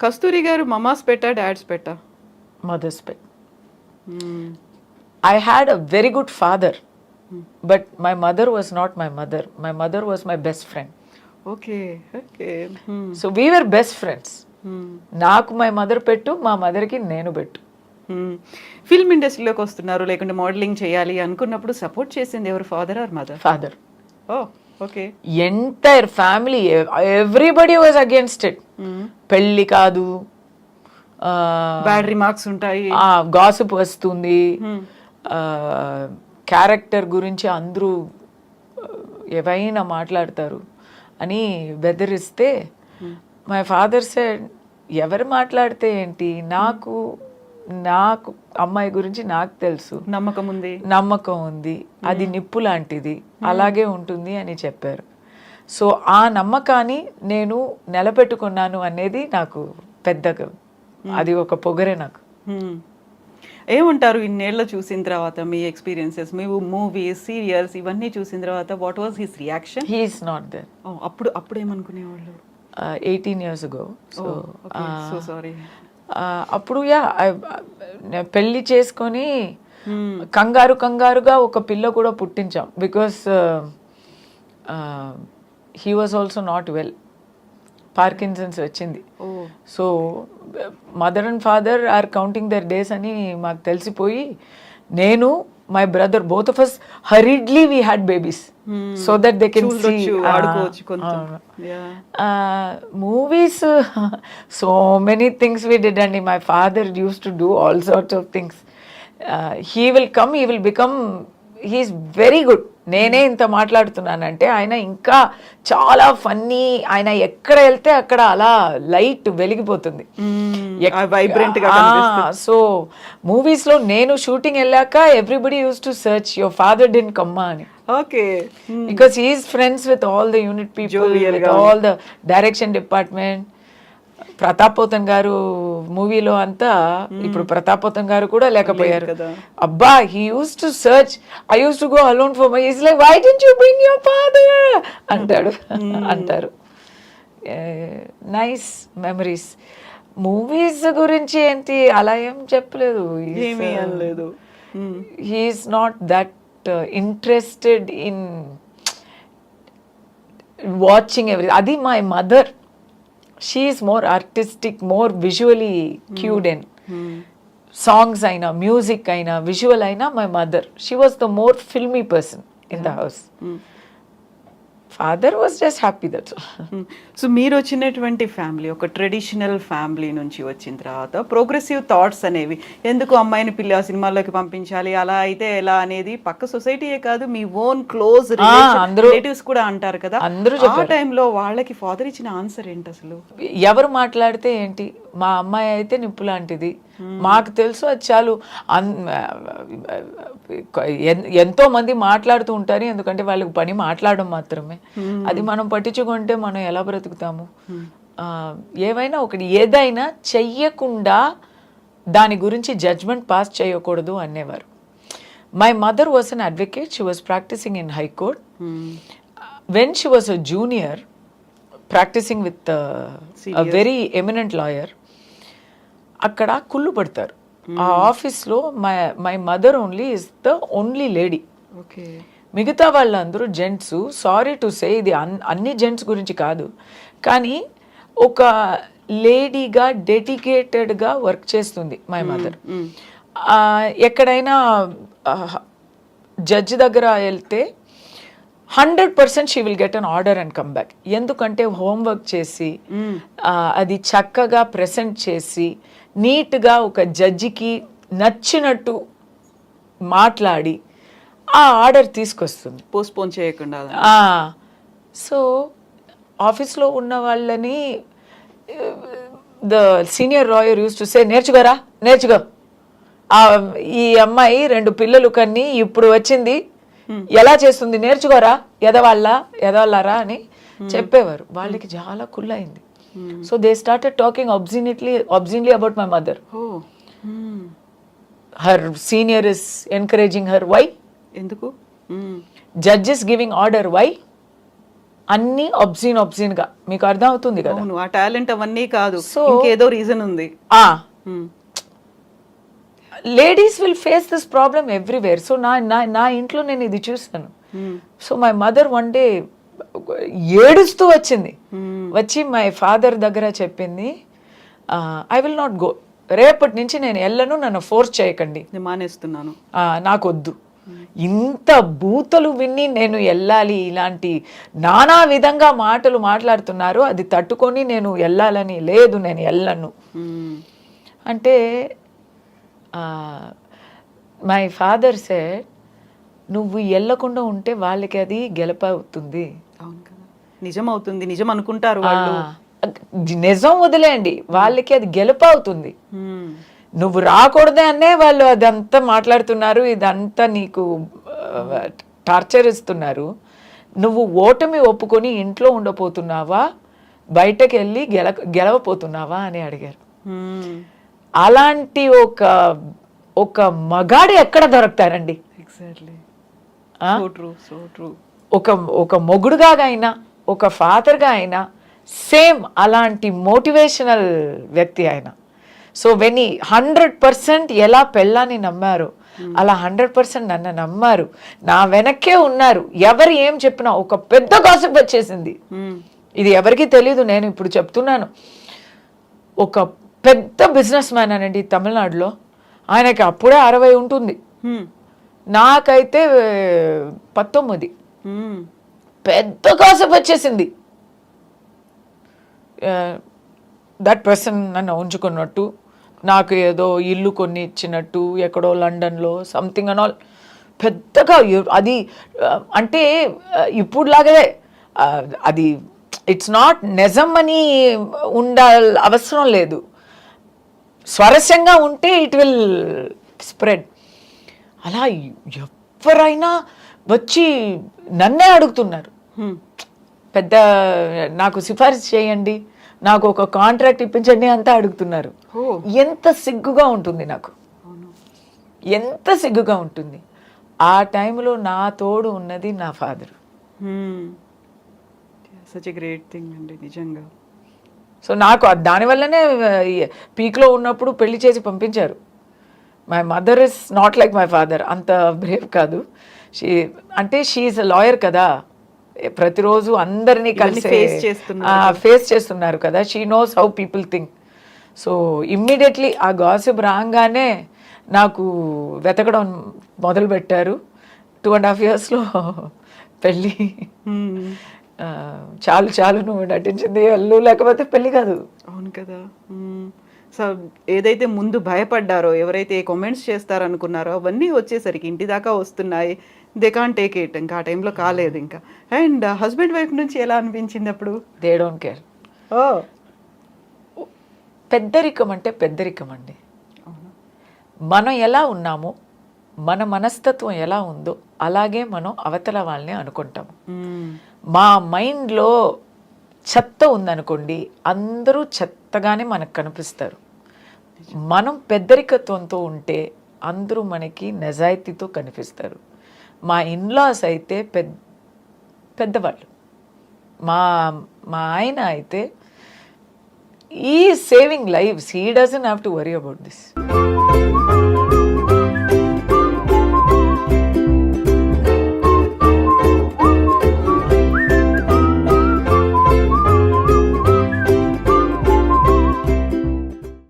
కస్తూరి గారు మమాస్ పెట్టా డాడ్స్ పెట్టా? Mother's pet I had a very good father but my mother was not my mother my mother was my best friend okay okay so we're best friends నాకు my mother pet మా మదర్కి నేను పెట్టు. Film ఇండస్ట్రీలోకి వస్తున్నారు లేకుంటే modelling చేయాలి అనుకున్నప్పుడు సపోర్ట్ చేసింది ఎవరు father or mother father oh. Entire family everybody was against it పెళ్ళి కాదు బ్యాడ్ రిమార్క్స్ ఉంటాయి. గాసిప్ వస్తుంది. క్యారెక్టర్ గురించి అందరూ ఏవైనా మాట్లాడతారు అని బెదిరిస్తే మై ఫాదర్ సెడ్ ఎవరు మాట్లాడితే ఏంటి? నాకు నాకు అమ్మాయి గురించి నాకు తెలుసు. నమ్మకం ఉంది. నమ్మకం ఉంది. అది నిప్పు లాంటిది. అలాగే ఉంటుంది అని చెప్పారు. సో ఆ నమ్మకాన్ని నేను నిలబెట్టుకున్నాను అనేది నాకు పెద్దగా అది ఒక పొగరే నాకు. ఏముంటారు ఇన్నేళ్ళ చూసిన తర్వాత మీ ఎక్స్పీరియన్సెస్ మీ మూవీస్ సీరియల్స్ ఇవన్నీ చూసిన తర్వాత what was his reaction he's not there అప్పుడు అప్పుడు ఏమనుకునేవాళ్ళు eighteen years so so sorry అప్పుడు యా పెళ్ళి చేసుకొని కంగారు కంగారుగా ఒక పిల్ల కూడా పుట్టించాం. Because he was also not well Parkinson's వచ్చింది. So mother and father are counting their days అని మాకు తెలిసిపోయి నేను my brother both of us hurriedly we had babies so that they can see. Movies so many things we did అండి my father used to do all sorts of things he will come he will become he's very good నేనే ఇంత మాట్లాడుతున్నానంటే ఆయన ఇంకా చాలా funny ఆయన ఎక్కడ వెళ్తే అక్కడ అలా లైట్ వెలిగిపోతుంది. వైబ్రెంట్గా సో మూవీస్లో నేను షూటింగ్ వెళ్ళాక everybody used to search your father didn't కమ్మా అని. Okay. Because he is friends with all the unit people Jovial with గా all the direction department. Pratap Pothan గారు మూవీలో అంతా ఇప్పుడు ప్రతాప్ పోతన్ గారు కూడా లేకపోయారు. అబ్బా he used to search I used to go alone for my is like why didn't you bring your father అంటాడు. అంటారు. నైస్ మెమరీస్ మూవీస్ గురించి ఏంటి? అలా ఏం చెప్పలేదు. ఏమీ అనలేదు. Hmm. He's not that interested in watching every అది my mother she's more artistic more visually cued and songs అయినా మ్యూజిక్ అయినా విజువల్ అయినా my mother she was the more filmy person in the house father was just happy that's so మీరు వచ్చినటువంటి family ఒక traditional family నుంచి వచ్చిన తర్వాత progressive thoughts అనేవి ఎందుకు అమ్మాయిని పిల్ల సినిమాల్లోకి పంపించాలి అలా అయితే ఎలా అనేది పక్క సొసైటీయే కాదు మీ ఓన్ క్లోజ్ రిలేటివ్స్ కూడా అంటారు కదా. అందరూ ఆ టైంలో వాళ్ళకి ఫాదర్ ఇచ్చిన ఆన్సర్ ఏంటి అసలు? ఎవరు మాట్లాడితే ఏంటి? మా అమ్మాయి అయితే నిప్పు లాంటిది మాకు తెలుసు అది చాలు. ఎంతో మంది మాట్లాడుతూ ఉంటారు. ఎందుకంటే వాళ్ళకి పని మాట్లాడడం మాత్రమే. అది మనం పట్టించుకుంటే మనం ఎలా బ్రతుకుతాము? ఏవైనా ఒకటి ఏదైనా చెయ్యకుండా దాని గురించి జడ్జ్మెంట్ పాస్ చేయకూడదు అనేవారు. My mother was an advocate she was practising in high court was a junior practicing with uh, a very eminent lawyer అక్కడ కుళ్ళు పడతారు. ఆ ఆఫీస్లో my my mother only is the only lady okay. మిగతా వాళ్ళందరూ gents sorry to say ఇది అన్- అన్ని gents గురించి కాదు. కానీ ఒక లేడీగా డెడికేటెడ్గా వర్క్ చేస్తుంది మై మదర్ ఎక్కడైనా జడ్జి దగ్గర వెళ్తే hundred percent she will get an order and come back ఎందుకంటే హోంవర్క్ చేసి అది చక్కగా ప్రెసెంట్ చేసి నీట్గా ఒక జడ్జికి నచ్చినట్టు మాట్లాడి ఆ ఆర్డర్ తీసుకొస్తుంది. పోస్ట్పోన్ చేయకుండా సో ఆఫీస్లో ఉన్న వాళ్ళని the senior lawyer used to say నేర్చుకోరా నేర్చుకో. ఆ, ఈ అమ్మాయి రెండు పిల్లలు కన్ని ఇప్పుడు వచ్చింది. ఎలా చేస్తుంది నేర్చుకోరా ఎదవాళ్ళ ఎదవాళ్ళరా అని చెప్పేవారు. వాళ్ళకి చాలా కుళ్ళైంది so they started talking obscenely obscenely about my mother her senior is encouraging her why ఎందుకు? Hmm. judges giving order. Why? అన్నీ ఒబ్జీన్ ఒబ్జీన్గా మీకు అర్థం అవుతుంది కదా? ఆ టాలెంట్ అవన్నీ కాదు. So- ఇంకేదో రీజన్ ఉంది. ఆ. Ladies will face this problem everywhere so నా నా నా ఇంట్లో నేను ఇది చూస్తాను. So my mother one day ఏడుస్తూ వచ్చింది. మ్మ్. వచ్చి మై ఫాదర్ దగ్గర చెప్పింది ఐ విల్ నాట్ గో రేపటి నుంచి నేను వెళ్ళను నన్ను ఫోర్స్ చేయకండి. నేను మానేస్తున్నాను. ఆ, నాకొద్దు. ఇంత బూతలు విని నేను వెళ్ళాలి ఇలాంటి నానా విధంగా మాటలు మాట్లాడుతున్నారు అది తట్టుకొని నేను వెళ్ళాలని లేదు నేను వెళ్ళను. అంటే మై ఫాదర్ సెడ్ నువ్వు వెళ్ళకుండా ఉంటే వాళ్ళకి అది గెలప అవుతుంది అవును కదా నిజం అవుతుంది నిజం అనుకుంటారు వాళ్ళు నిజం వదిలేయండి. వాళ్ళకి అది గెలుపు అవుతుంది మ్మ్. నువ్వు రాకూడదే అనే వాళ్ళు అదంతా మాట్లాడుతున్నారు ఇదంతా నీకు టార్చర్ ఇస్తున్నారు నువ్వు ఓటమి ఒప్పుకొని ఇంట్లో ఉండపోతున్నావా బయటకు వెళ్ళి గెల గెలవపోతున్నావా అని అడిగారు. అలాంటి ఒక ఒక మగాడు ఎక్కడ దొరుకుతారండి? ఎగ్జాక్ట్లీ ఒక ఒక మొగుడుగా అయినా ఒక ఫాదర్గా అయినా సేమ్ అలాంటి మోటివేషనల్ వ్యక్తి ఆయన సో వెన్ హండ్రెడ్ పర్సెంట్ ఎలా పెళ్ళాన్ని నమ్మారు అలా హండ్రెడ్ పర్సెంట్ నన్ను నమ్మారు. నా వెనక్కే ఉన్నారు. ఎవరు ఏం చెప్పినా ఒక పెద్ద గాసిప్ వచ్చేసింది. ఇది ఎవరికీ తెలీదు నేను ఇప్పుడు చెప్తున్నాను. ఒక పెద్ద బిజినెస్ మ్యాన్ అనండి తమిళనాడులో. ఆయనకి అప్పుడే అరవై ఉంటుంది. నాకైతే ఏ, పంతొమ్మిది పెద్ద కాసప్ వచ్చేసింది. దట్ పర్సన్ నన్ను ఉంచుకున్నట్టు నాకు ఏదో ఇల్లు కొన్ని ఇచ్చినట్టు ఎక్కడో లండన్లో సంథింగ్ అండ్ ఆల్ పెద్దగా అది అంటే ఇప్పుడులాగే అది ఇట్స్ నాట్ నిజం అని ఉండాల అవసరం లేదు. స్వరస్యంగా ఉంటే ఇట్ విల్ స్ప్రెడ్ అలా ఎవరైనా వచ్చి నన్నే అడుగుతున్నారు. పెద్ద నాకు సిఫారసు చేయండి. నాకు ఒక కాంట్రాక్ట్ ఇప్పించండి అంతా అడుగుతున్నారు. ఎంత సిగ్గుగా ఉంటుంది నాకు. ఎంత సిగ్గుగా ఉంటుంది. ఆ టైంలో నా తోడు ఉన్నది నా ఫాదర్. సచ్ గ్రేట్ థింగ్ అండి నిజంగా. సో నాకు దానివల్లనే పీక్లో ఉన్నప్పుడు పెళ్ళి చేసి పంపించారు. My mother is not like my father అంత బ్రేవ్ కాదు. షీ అంటే షీఈ్ లాయర్ కదా. ప్రతిరోజు అందరినీ కలిసి face చేస్తున్నారు ఫేస్ చేస్తున్నారు కదా. She knows how people think so immediately ఆ గాసిప్ రాగానే నాకు వెతకడం మొదలు పెట్టారు. టూ అండ్ హాఫ్ ఇయర్స్లో పెళ్ళి. Hmm. చాలు చాలు నువ్వు నటించింది వెళ్ళు లేకపోతే పెళ్ళి కాదు. అవును కదా. సో ఏదైతే ముందు భయపడ్డారో ఎవరైతే కామెంట్స్ చేస్తారనుకున్నారో అవన్నీ వచ్చేసరికి ఇంటి దాకా వస్తున్నాయి. దే కాన్ టేక్ ఇట్ ఇంకా ఆ టైంలో కాలేదు ఇంకా. అండ్ హస్బెండ్ వైఫ్ నుంచి ఎలా అనిపించింది అప్పుడు? దే డోంట్ కేర్ ఓ పెద్దరికం అంటే పెద్దరికం అండి. మనం ఎలా ఉన్నామో మన మనస్తత్వం ఎలా ఉందో అలాగే మనం అవతల వాళ్ళని అనుకుంటాము. మా మైండ్లో చెత్త ఉందనుకోండి అందరూ చెత్తగానే మనకు కనిపిస్తారు. మనం పెద్దరికత్వంతో ఉంటే అందరూ మనకి నిజాయితీతో కనిపిస్తారు. మా ఇన్లాస్ అయితే పెద్ద పెద్దవాళ్ళు. మా మా ఆయన అయితే ఈ saving lives he doesn't have to worry about this